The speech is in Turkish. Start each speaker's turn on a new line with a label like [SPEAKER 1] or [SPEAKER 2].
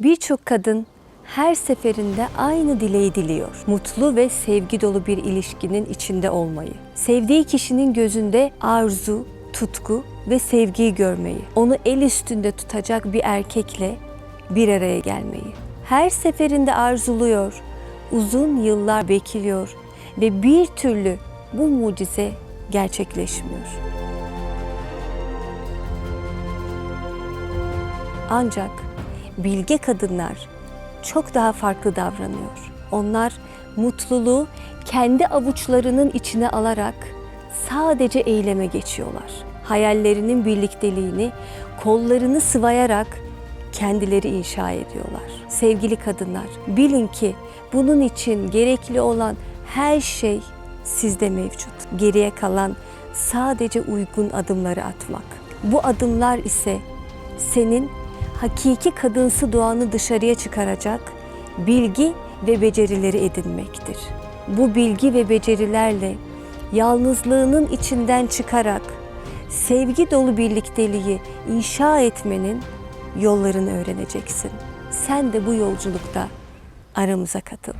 [SPEAKER 1] Birçok kadın her seferinde aynı dileği diliyor. Mutlu ve sevgi dolu bir ilişkinin içinde olmayı. Sevdiği kişinin gözünde arzu, tutku ve sevgiyi görmeyi. Onu el üstünde tutacak bir erkekle bir araya gelmeyi. Her seferinde arzuluyor, uzun yıllar bekliyor ve bir türlü bu mucize gerçekleşmiyor. Ancak bilge kadınlar çok daha farklı davranıyor. Onlar mutluluğu kendi avuçlarının içine alarak sadece eyleme geçiyorlar. Hayallerinin birlikteliğini kollarını sıvayarak kendileri inşa ediyorlar. Sevgili kadınlar, bilin ki bunun için gerekli olan her şey sizde mevcut. Geriye kalan sadece uygun adımları atmak. Bu adımlar ise senin hakiki kadınsı doğanı dışarıya çıkaracak bilgi ve becerileri edinmektir. Bu bilgi ve becerilerle yalnızlığının içinden çıkarak sevgi dolu birlikteliği inşa etmenin yollarını öğreneceksin. Sen de bu yolculukta aramıza katıl.